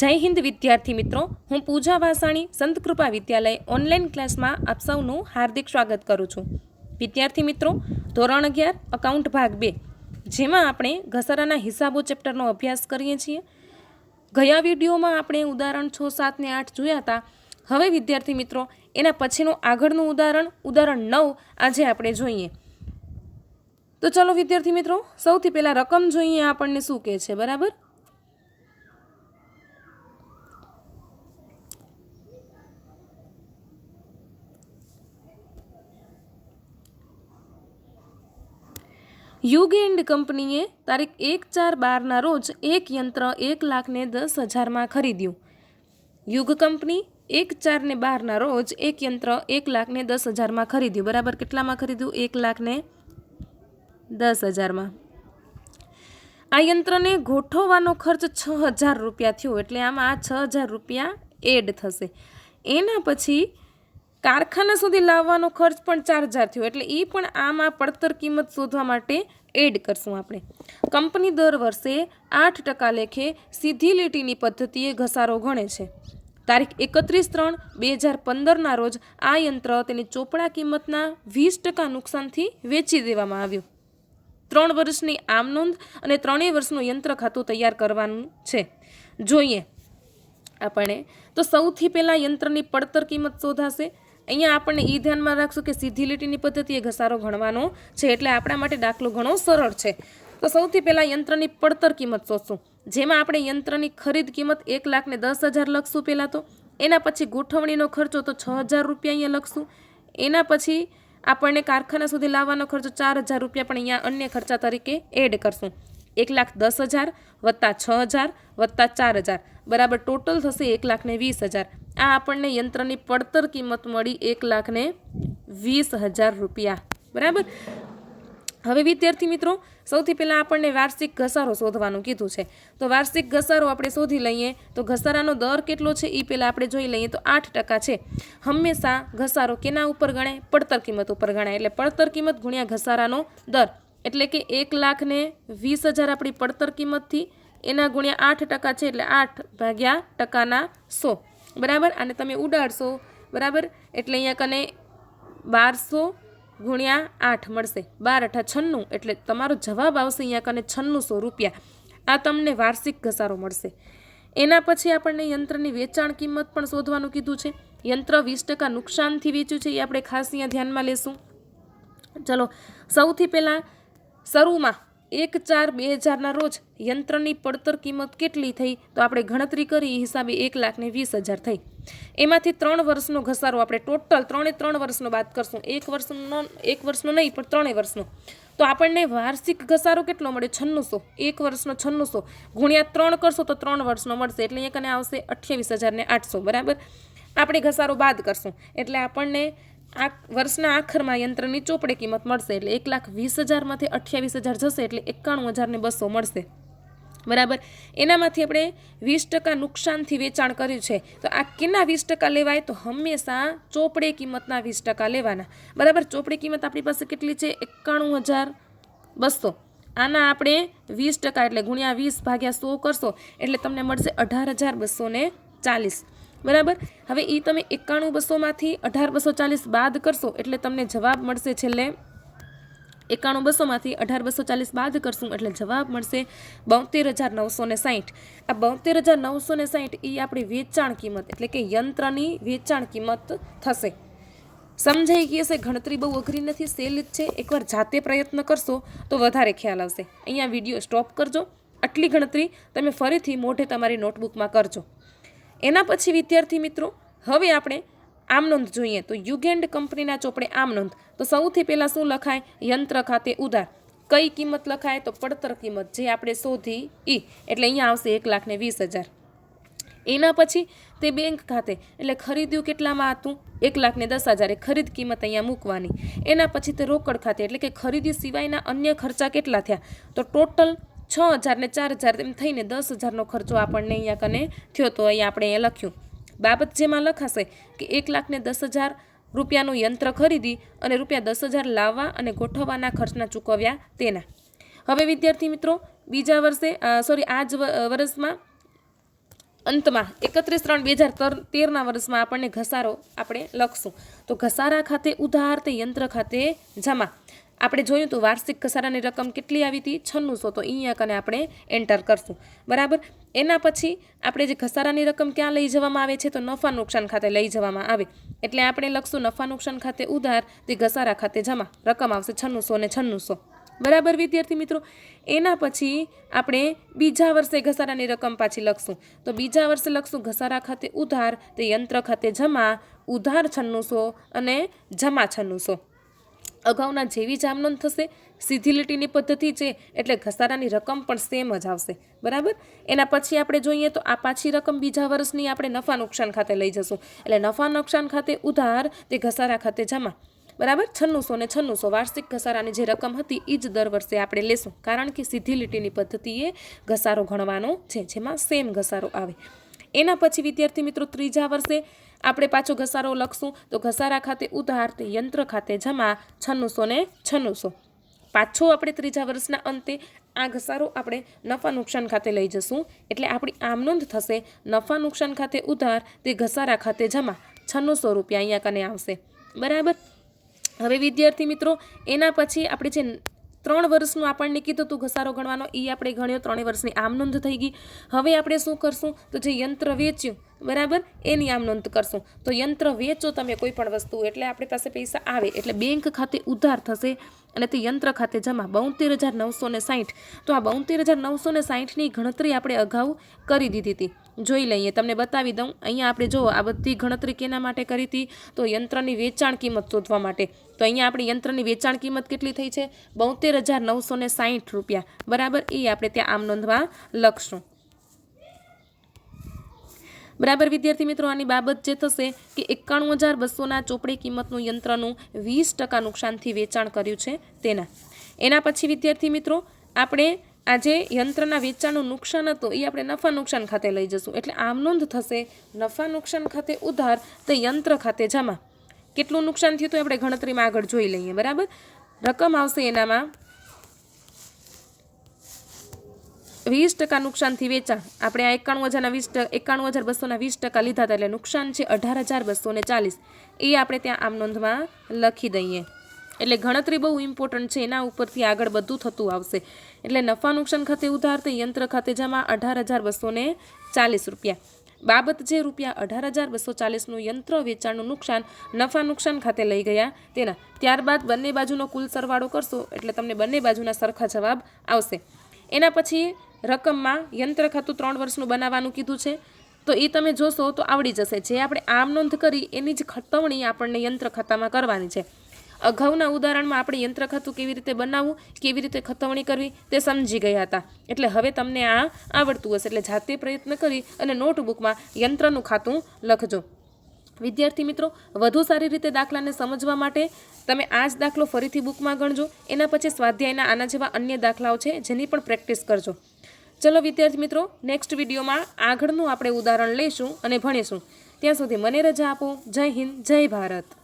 જય હિન્દ વિદ્યાર્થી મિત્રો, હું પૂજા વાસાણી સંતકૃપા વિદ્યાલય ઓનલાઈન ક્લાસમાં આપ સૌનું હાર્દિક સ્વાગત કરું છું. વિદ્યાર્થી મિત્રો, ધોરણ અગિયાર, અકાઉન્ટ ભાગ બે, જેમાં આપણે ઘસારાના હિસાબો ચેપ્ટરનો અભ્યાસ કરીએ છીએ. ગયા વિડીયોમાં આપણે ઉદાહરણ છ, સાત ને આઠ જોયા હતા. હવે વિદ્યાર્થી મિત્રો, એના પછીનું આગળનું ઉદાહરણ ઉદાહરણ નવ, આજે આપણે જોઈએ. તો ચલો વિદ્યાર્થી મિત્રો, સૌથી પહેલાં રકમ જોઈએ આપણને શું કહે છે, બરાબર? યુગ એન્ડ કંપનીએ તારીખ એક ચાર બારના રોજ એક યંત્ર એક લાખને દસ હજારમાં ખરીદ્યું. યુગ કંપની એક ચાર ને બારના રોજ એક યંત્ર એક લાખને દસ હજારમાં ખરીદ્યું. બરાબર કેટલામાં ખરીદ્યું? એક લાખને દસ હજારમાં. આ યંત્રને ગોઠવવાનો ખર્ચ છ હજાર રૂપિયા થયો, એટલે આમાં આ છ હજાર રૂપિયા એડ થશે. એના પછી કારખાના સુધી લાવવાનો ખર્ચ પણ ચાર હજાર થયો, એટલે એ પણ આમાં પડતર કિંમત શોધવા માટે એડ કરશું આપણે. કંપની દર વર્ષે આઠ ટકા લેખે સીધી લીટીની પદ્ધતિએ ઘસારો ગણે છે. તારીખ એકત્રીસ ત્રણ બે હજાર પંદરના રોજ આ યંત્ર તેની ચોપડા કિંમતના વીસ ટકા નુકસાનથી વેચી દેવામાં આવ્યું. ત્રણ વર્ષની આમ નોંધ અને ત્રણેય વર્ષનું યંત્ર ખાતું તૈયાર કરવાનું છે. જોઈએ. આપણે તો સૌથી પહેલાં યંત્રની પડતર કિંમત શોધાશે. અહીંયા આપણને એ ધ્યાનમાં રાખશું કે સીધી લીટીની પદ્ધતિએ ઘસારો ગણવાનો છે એટલે આપણા માટે દાખલો ઘણો સરળ છે. તો સૌથી પહેલાં યંત્રની પડતર કિંમત શોધશું. જેમાં આપણે યંત્રની ખરીદ કિંમત એક લાખને દસ હજાર લખશું પહેલાં તો. એના પછી ગોઠવણીનો ખર્ચો તો છ હજાર રૂપિયા અહીંયા લખશું. એના પછી આપણને કારખાના સુધી લાવવાનો ખર્ચો ચાર હજાર રૂપિયા પણ અહીંયા અન્ય ખર્ચા તરીકે એડ કરશું. એક લાખ દસ હજાર વત્તા છ હજાર વત્તા ચાર હજાર. બરાબર ટોટલ થશે એક લાખને વીસ હજાર. આ આપણને યંત્રની પડતર કિંમત મળી એક લાખને વીસ હજાર રૂપિયા. બરાબર? હવે વિદ્યાર્થી મિત્રો, સૌથી પહેલાં આપણને વાર્ષિક ઘસારો શોધવાનું કીધું છે. તો વાર્ષિક ઘસારો આપણે શોધી લઈએ, તો ઘસારાનો દર કેટલો છે? એ પહેલાં આપણે જોઈ લઈએ, તો આઠ ટકા છે. હંમેશા ઘસારો કેના ઉપર ગણાય? પડતર કિંમત ઉપર ગણાય. એટલે પડતર કિંમત ગુણ્યા ઘસારાનો દર. એટલે કે એક લાખને વીસ હજાર આપણી પડતર કિંમતથી, એના ગુણ્યા આઠ ટકા છે, એટલે આઠ ભાગ્યા ટકાના સો. બરાબર? અને તમે ઉડાડશો, બરાબર? એટલે અહીંયા કને બારસો ગુણ્યા આઠ મળશે. બાર અઠા છન્નું, એટલે તમારો જવાબ આવશે અહીંયા કને છન્નુંસો રૂપિયા. આ તમને વાર્ષિક ઘસારો મળશે. એના પછી આપણને યંત્રની વેચાણ કિંમત પણ શોધવાનું કીધું છે. યંત્ર વીસ ટકા નુકસાનથી વેચ્યું છે, એ આપણે ખાસ અહીંયા ધ્યાનમાં લેશું. ચલો, સૌથી પહેલાં શરૂમાં એક ચાર બે હજારના રોજ યંત્રની પડતર કિંમત કેટલી થઈ તો આપણે ગણતરી કરી હિસાબે એક લાખને વીસ હજાર થઈ. એમાંથી ત્રણ વર્ષનો ઘસારો આપણે ટોટલ ત્રણે ત્રણ વર્ષનો બાદ કરશું. એક વર્ષનો એક વર્ષનો નહીં, પણ ત્રણેય વર્ષનો. તો આપણને વાર્ષિક ઘસારો કેટલો મળે? છન્નુંસો. એક વર્ષનો છન્નુંસો. ગુણ્યા ત્રણ કરશો તો ત્રણ વર્ષનો મળશે. એટલે અહીંયા કને આવશે અઠ્યાવીસ હજારને આઠસો. બરાબર? આપણે ઘસારો બાદ કરશું. એટલે આપણને આ વર્ષના આખરમાં યંત્રની ચોપડે કિંમત મળશે એટલે એક લાખ વીસ હજારમાંથી અઠ્યાવીસ હજાર જશે એટલે એકાણું હજારને બસો મળશે. બરાબર? એનામાંથી આપણે વીસ ટકા નુકસાનથી વેચાણ કર્યું છે. તો આ કેના વીસ ટકા લેવાય? તો હંમેશા ચોપડે કિંમતના વીસ ટકા લેવાના. બરાબર? ચોપડી કિંમત આપણી પાસે કેટલી છે? એકાણું હજાર બસો. આના આપણે વીસ ટકા એટલે ગુણ્યા વીસ ભાગ્યા સો કરશો એટલે તમને મળશે અઢાર હજાર બસો ચાલીસ. બરાબર? હવે એ તમે એકાણું બસોમાંથી અઢાર બસો ચાલીસ બાદ કરશો એટલે તમને જવાબ મળશે છેલ્લે એકાણું બસોમાંથી અઢાર બસો ચાલીસ બાદ કરશું એટલે જવાબ મળશે બોતેર હજાર નવસો ને સાહીઠ આ બોતેર હજાર નવસો ને સાહીઠ એ આપણી વેચાણ કિંમત એટલે કે યંત્રની વેચાણ કિંમત થશે. સમજાઈ ગઈ હશે? ગણતરી બહુ અઘરી નથી, સહેલી જ છે. એકવાર જાતે પ્રયત્ન કરશો તો વધારે ખ્યાલ આવશે. અહીંયા વીડિયો સ્ટોપ કરજો. આટલી ગણતરી તમે ફરીથી મોઢે તમારી નોટબુકમાં કરજો. એના પછી વિદ્યાર્થી મિત્રો, હવે આપણે આમ નોંધ જોઈએ તો યુગેન્ડ કંપનીના ચોપડે આમ નોંધ. તો સૌથી પહેલાં શું લખાય? યંત્ર ખાતે ઉધાર. કઈ કિંમત લખાય? તો પડતર કિંમત જે આપણે શોધી ઈ. એટલે અહીંયા આવશે એક લાખને વીસ હજાર. એના પછી તે બેંક ખાતે, એટલે ખરીદ્યું કેટલામાં હતું? એક લાખને દસ હજાર. એ ખરીદ કિંમત અહીંયા મૂકવાની. એના પછી તે રોકડ ખાતે, એટલે કે ખરીદી સિવાયના અન્ય ખર્ચા કેટલા થયા? તો ટોટલ છ હજાર ને ચાર હજાર એમ થઈને દસ હજારનો ખર્ચો આપણને અહીંયા કને થયો તો અહીંયા આપણે અહીંયા લખ્યું. બાબત જેમાં લખાશે કે એક લાખને દસ હજાર રૂપિયાનું યંત્ર ખરીદી અને રૂપિયા દસ હજાર લાવવા અને ગોઠવવાના ખર્ચના ચૂકવ્યા તેના. હવે વિદ્યાર્થી મિત્રો, બીજા વર્ષે સોરી આ જ વર્ષમાં, અંતમાં, એકત્રીસ ત્રણ બે હજાર તેરના વર્ષમાં આપણને ઘસારો આપણે લખશું. તો ઘસારા ખાતે, ઉધાર તે યંત્ર ખાતે જમા. આપણે જોયું તો વાર્ષિક ઘસારાની રકમ કેટલી આવી હતી? છન્નુંસો. તો અહીંયા કને આપણે એન્ટર કરશું. બરાબર? એના પછી આપણે જે ઘસારાની રકમ ક્યાં લઈ જવામાં આવે છે? તો નફા નુકસાન ખાતે લઈ જવામાં આવે. એટલે આપણે લખશું નફા નુકસાન ખાતે ઉધાર, તે ઘસારા ખાતે જમા. રકમ આવશે છન્નુંસો ને છન્નુંસો. બરાબર વિદ્યાર્થી મિત્રો? એના પછી આપણે બીજા વર્ષે ઘસારાની રકમ પાછી લખશું. તો બીજા વર્ષે લખશું ઘસારા ખાતે ઉધાર, તે યંત્ર ખાતે જમા, ઉધાર છન્નુંસો અને જમા છન્નુંસો. અગાઉના જેવી જ આમનોંધ થશે. સીધી લીટીની પદ્ધતિ છે, એટલે ઘસારાની રકમ પણ સેમ જ આવશે. બરાબર? એના પછી આપણે જોઈએ તો આ પાછી રકમ બીજા વર્ષની આપણે નફા નુકસાન ખાતે લઈ જશું. એટલે નફા નુકસાન ખાતે ઉધાર, તે ઘસારા ખાતે જમા. બરાબર? છન્નુંસો ને છન્નુંસો વાર્ષિક ઘસારાની જે રકમ હતી એ જ દર વર્ષે આપણે લેશું. કારણ કે સીધી લીટીની પદ્ધતિએ ઘસારો ગણવાનો છે, જેમાં સેમ ઘસારો આવે. એના પછી વિદ્યાર્થી મિત્રો ત્રીજા વર્ષે આપણે પાછો ઘસારો લખશું. તો ઘસારા ખાતે ઉધાર તે યંત્ર ખાતે જમા છન્નુંસો ને છન્નુંસો. પાછો આપણે ત્રીજા વર્ષના અંતે આ ઘસારો આપણે નફા નુકસાન ખાતે લઈ જશું. એટલે આપણી આમ નોંધ થશે, નફા નુકસાન ખાતે ઉધાર તે ઘસારા ખાતે જમા છન્નુંસો રૂપિયા અહીંયા કને આવશે. બરાબર? હવે વિદ્યાર્થી મિત્રો, એના પછી આપણે જે ત્રણ વર્ષનું આપણને કીધું હતું ઘસારો ગણવાનો એ આપણે ગણ્યો, ત્રણેય વર્ષની આમ નોંધ થઈ ગઈ. હવે આપણે શું કરશું? તો જે યંત્ર વેચ્યું બરાબર? એની આમ નોંધ કરશું. તો યંત્ર વેચો તમે કોઈ પણ વસ્તુ, એટલે આપણી પાસે પૈસા આવે, એટલે બેંક ખાતે ઉધાર થશે અને તે યંત્ર ખાતે જમા બોતેર હજાર નવસો ને સાહીઠ. તો આ બોતેર હજાર નવસો ને સાઠની ગણતરી આપણે અગાઉ કરી દીધી હતી. જોઈ લઈએ, તમને બતાવી દઉં. અહીંયા આપણે જુઓ આ બધી ગણતરી કેના માટે કરી હતી? તો યંત્રની વેચાણ કિંમત શોધવા માટે. તો અહીંયા આપણી યંત્રની વેચાણ કિંમત કેટલી થઈ છે? બોતેર હજાર નવસો ને સાઠ રૂપિયા. બરાબર? એ આપણે ત્યાં આમ નોંધવા લખશું. બરાબર, વિદ્યાર્થી મિત્રો, આની બાબત જે થશે કે એકાણું હજાર બસોના ચોપડી કિંમતનું યંત્રનું વીસ ટકા નુકસાનથી વેચાણ કર્યું છે તેના. એના પછી, વિદ્યાર્થી મિત્રો, આપણે આજે યંત્રના વેચાણનું નુકસાન હતું, એ આપણે નફા નુકસાન ખાતે લઈ જશું. એટલે આમ નોંધ થશે, નફા નુકસાન ખાતે ઉધાર તે યંત્ર ખાતે જમા. કેટલું નુકસાન થયું તો આપણે ગણતરીમાં આગળ જોઈ લઈએ, બરાબર? રકમ આવશે એનામાં વીસ ટકા નુકસાનથી વેચાણ. આપણે આ એકાણું હજારના વીસ એકાણું હજાર બસોના વીસ ટકા લીધા હતા એટલે નુકસાન છે અઢાર હજાર બસો ચાલીસ. એ આપણે ત્યાં આમ નોંધમાં લખી દઈએ. એટલે ગણતરી બહુ ઇમ્પોર્ટન્ટ છે, એના ઉપરથી આગળ બધું થતું આવશે. એટલે નફા નુકસાન ખાતે ઉધાર તે યંત્ર ખાતે જમા અઢાર હજાર બસો ચાલીસ રૂપિયા. બાબત જે રૂપિયા અઢાર હજાર બસો ચાલીસનું યંત્ર વેચાણનું નુકસાન, નફા નુકસાન ખાતે લઈ ગયા તેના. ત્યારબાદ બંને બાજુનો કુલ સરવાળો કરશો એટલે તમને બંને બાજુના સરખા જવાબ આવશે. એના પછી રકમમાં યંત્ર ખાતું ત્રણ વર્ષનું બનાવવાનું કીધું છે. તો એ તમે જોશો તો આવડી જશે. જે આપણે આમ નોંધ કરી એની જ ખતવણી આપણને યંત્ર ખાતામાં કરવાની છે. અગાઉના ઉદાહરણમાં આપણે યંત્ર ખાતું કેવી રીતે બનાવવું, કેવી રીતે ખતવણી કરવી તે સમજી ગયા હતા. એટલે હવે તમને આ આવડતું હશે. એટલે જાતે પ્રયત્ન કરી અને નોટબુકમાં યંત્રનું ખાતું લખજો. વિદ્યાર્થી મિત્રો, વધુ સારી રીતે દાખલાને સમજવા માટે તમે આ જ દાખલો ફરીથી બુકમાં ગણજો. એના પછી સ્વાધ્યાયના આના જેવા અન્ય દાખલાઓ છે જેની પણ પ્રેક્ટિસ કરજો. ચલો વિદ્યાર્થી મિત્રો નેક્સ્ટ વિડીયોમાં આગળનું આપણે ઉદાહરણ લઈશું અને ભણીશું. ત્યાં સુધી મને રજા આપો. જય હિન્દ, જય ભારત.